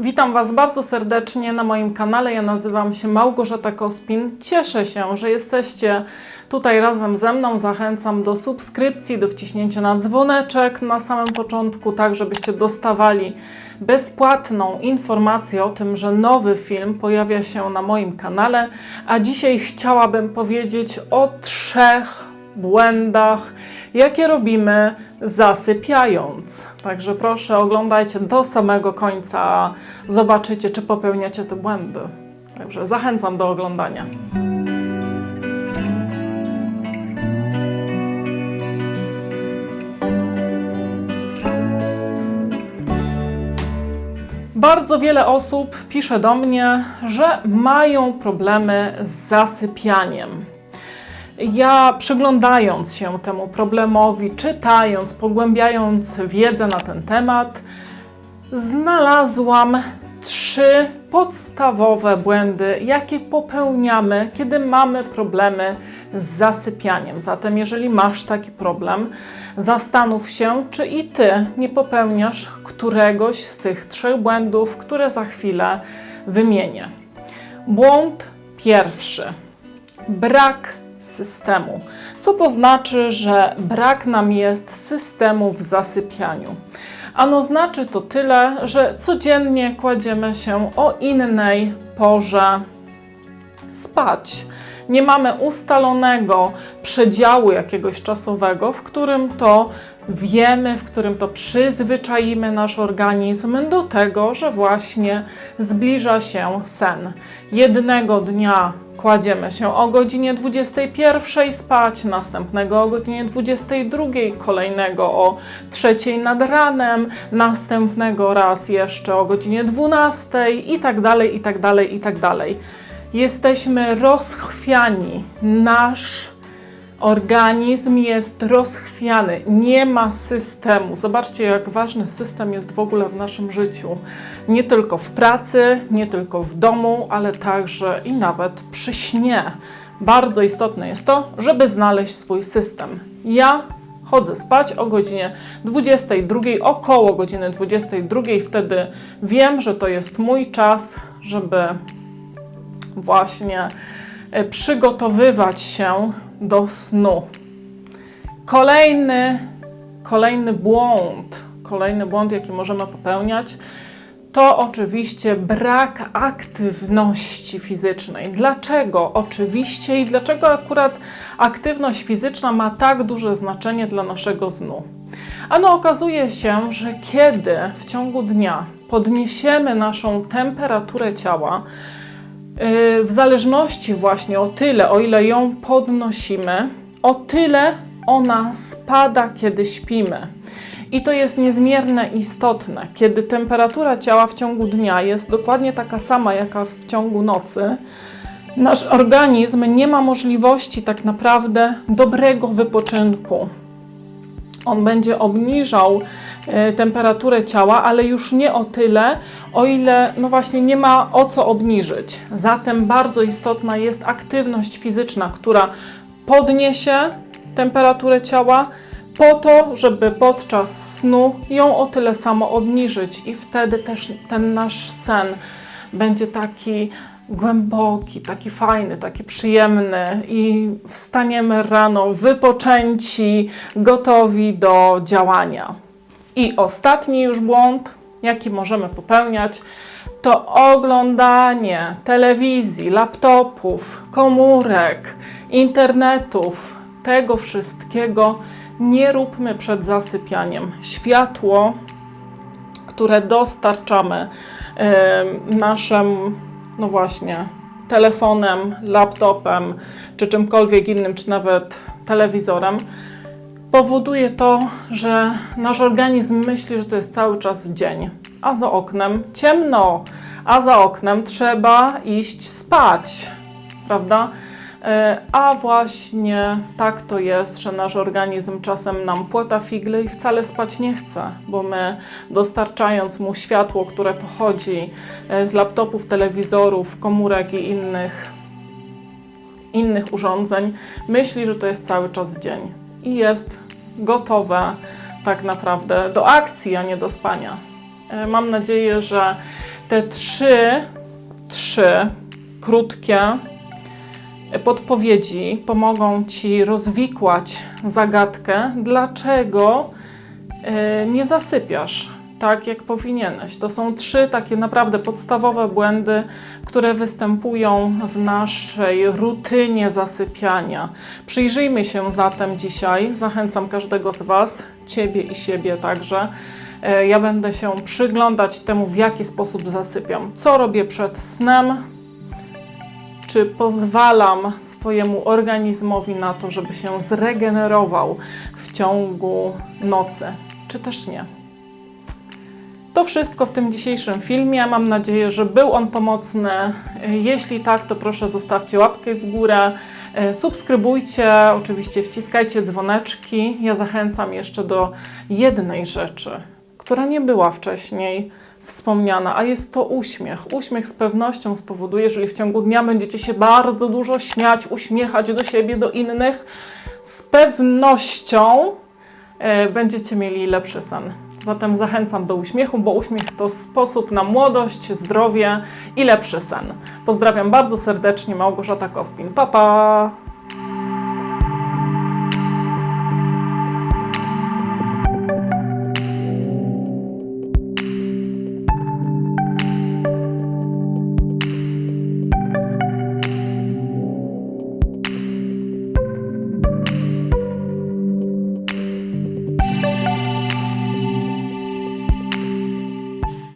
Witam Was bardzo serdecznie na moim kanale. Ja nazywam się Małgorzata Kospin. Cieszę się, że jesteście tutaj razem ze mną. Zachęcam do subskrypcji, do wciśnięcia na dzwoneczek na samym początku, tak żebyście dostawali bezpłatną informację o tym, że nowy film pojawia się na moim kanale. A dzisiaj chciałabym powiedzieć o trzech błędach, jakie robimy zasypiając. Także proszę oglądajcie do samego końca, zobaczycie, czy popełniacie te błędy. Także zachęcam do oglądania. Bardzo wiele osób pisze do mnie, że mają problemy z zasypianiem. Ja przyglądając się temu problemowi, czytając, pogłębiając wiedzę na ten temat, znalazłam trzy podstawowe błędy, jakie popełniamy, kiedy mamy problemy z zasypianiem. Zatem, jeżeli masz taki problem, zastanów się, czy i ty nie popełniasz któregoś z tych trzech błędów, które za chwilę wymienię. Błąd pierwszy. Brak systemu. Co to znaczy, że brak nam jest systemu w zasypianiu? Ano znaczy to tyle, że codziennie kładziemy się o innej porze spać. Nie mamy ustalonego przedziału jakiegoś czasowego, w którym to wiemy, w którym to przyzwyczaimy nasz organizm do tego, że właśnie zbliża się sen. Jednego dnia kładziemy się o godzinie 21 spać, następnego o godzinie 22, kolejnego o 3 nad ranem, następnego raz jeszcze o godzinie 12 i tak dalej, i tak dalej, i tak dalej. Jesteśmy rozchwiani. Nasz organizm jest rozchwiany, nie ma systemu. Zobaczcie, jak ważny system jest w ogóle w naszym życiu. Nie tylko w pracy, nie tylko w domu, ale także i nawet przy śnie. Bardzo istotne jest to, żeby znaleźć swój system. Ja chodzę spać o godzinie 22, około godziny 22, wtedy wiem, że to jest mój czas, żeby właśnie przygotowywać się do snu. Kolejny, kolejny błąd, kolejny błąd, jaki możemy popełniać, to oczywiście brak aktywności fizycznej. Dlaczego? Oczywiście i dlaczego akurat aktywność fizyczna ma tak duże znaczenie dla naszego snu? Ano okazuje się, że kiedy w ciągu dnia podniesiemy naszą temperaturę ciała, w zależności właśnie o tyle, o ile ją podnosimy, o tyle ona spada, kiedy śpimy. I to jest niezmiernie istotne. Kiedy temperatura ciała w ciągu dnia jest dokładnie taka sama, jaka w ciągu nocy, nasz organizm nie ma możliwości tak naprawdę dobrego wypoczynku. On będzie obniżał e, temperaturę ciała, ale już nie o tyle, o ile no właśnie nie ma o co obniżyć. Zatem bardzo istotna jest aktywność fizyczna, która podniesie temperaturę ciała, po to, żeby podczas snu ją o tyle samo obniżyć, i wtedy też ten nasz sen będzie taki głęboki, taki fajny, taki przyjemny i wstaniemy rano wypoczęci, gotowi do działania. I ostatni już błąd, jaki możemy popełniać, to oglądanie telewizji, laptopów, komórek, internetów, tego wszystkiego nie róbmy przed zasypianiem. Światło, które dostarczamy yy, naszym, no właśnie, telefonem, laptopem, czy czymkolwiek innym, czy nawet telewizorem, powoduje to, że nasz organizm myśli, że to jest cały czas dzień, a za oknem ciemno, a za oknem trzeba iść spać, prawda? E, A właśnie tak to jest, że nasz organizm czasem nam płota figle i wcale spać nie chce, bo my dostarczając mu światło, które pochodzi e, z laptopów, telewizorów, komórek i innych, innych urządzeń, myśli, że to jest cały czas dzień i jest gotowe tak naprawdę do akcji, a nie do spania. E, Mam nadzieję, że te trzy, trzy krótkie podpowiedzi pomogą Ci rozwikłać zagadkę, dlaczego e, nie zasypiasz tak, jak powinieneś. To są trzy takie naprawdę podstawowe błędy, które występują w naszej rutynie zasypiania. Przyjrzyjmy się zatem dzisiaj, zachęcam każdego z Was, Ciebie i siebie także. E, Ja będę się przyglądać temu, w jaki sposób zasypiam, co robię przed snem, czy pozwalam swojemu organizmowi na to, żeby się zregenerował w ciągu nocy, czy też nie. To wszystko w tym dzisiejszym filmie. Mam nadzieję, że był on pomocny. Jeśli tak, to proszę zostawcie łapkę w górę, subskrybujcie, oczywiście wciskajcie dzwoneczki. Ja zachęcam jeszcze do jednej rzeczy, która nie była wcześniej wspomniana, a jest to uśmiech. Uśmiech z pewnością spowoduje, jeżeli w ciągu dnia będziecie się bardzo dużo śmiać, uśmiechać do siebie, do innych, z pewnością e, będziecie mieli lepszy sen. Zatem zachęcam do uśmiechu, bo uśmiech to sposób na młodość, zdrowie i lepszy sen. Pozdrawiam bardzo serdecznie, Małgorzata Kospin. Pa, pa!